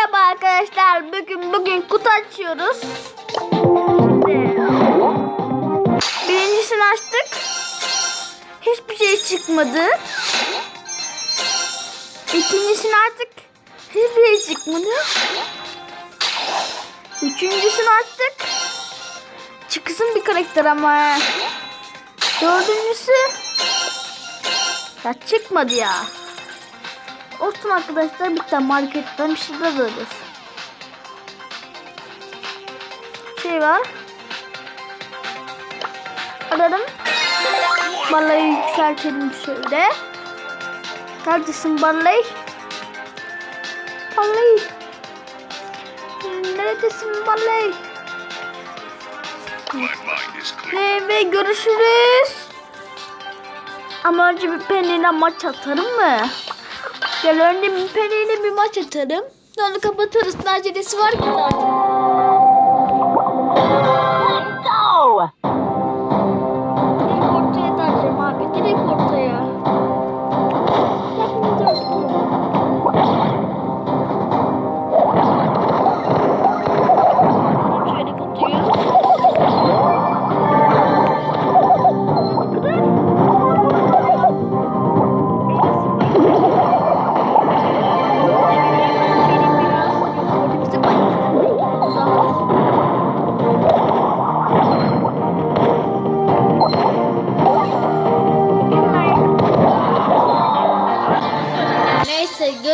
Merhaba arkadaşlar. Bugün bugün kutu açıyoruz. Birincisini açtık. Hiçbir şey çıkmadı. İkincisini artık hiçbir şey çıkmadı. Üçüncüsünü açtık. Çıksın bir karakter ama. Dördüncüsü ya çıkmadı ya. Olsun arkadaşlar bir tane marketten bir şeyler alırız. Şey var. Ararım. Balayı yükseltelim şöyle. Neredesin balayı? Balayı. Neredesin is clear. Ve, görüşürüz. Ama önce bir Penny'yle maç atarım mı? Gel önce bir Penny'yle bir maç atarım. Sonra kapatırız. Ne acelesi var ki zaten.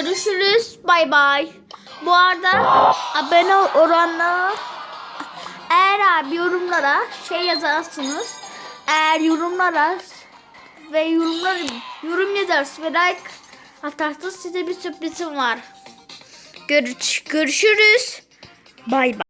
Görüşürüz. Bay bay. Bu arada abone oranla eğer abi yorumlara şey yazarsınız. Eğer yorumlara ve yorumlar yorum yazarsınız ve like atarsanız size bir sürprizim var. Görüş, görüşürüz. Bay bay.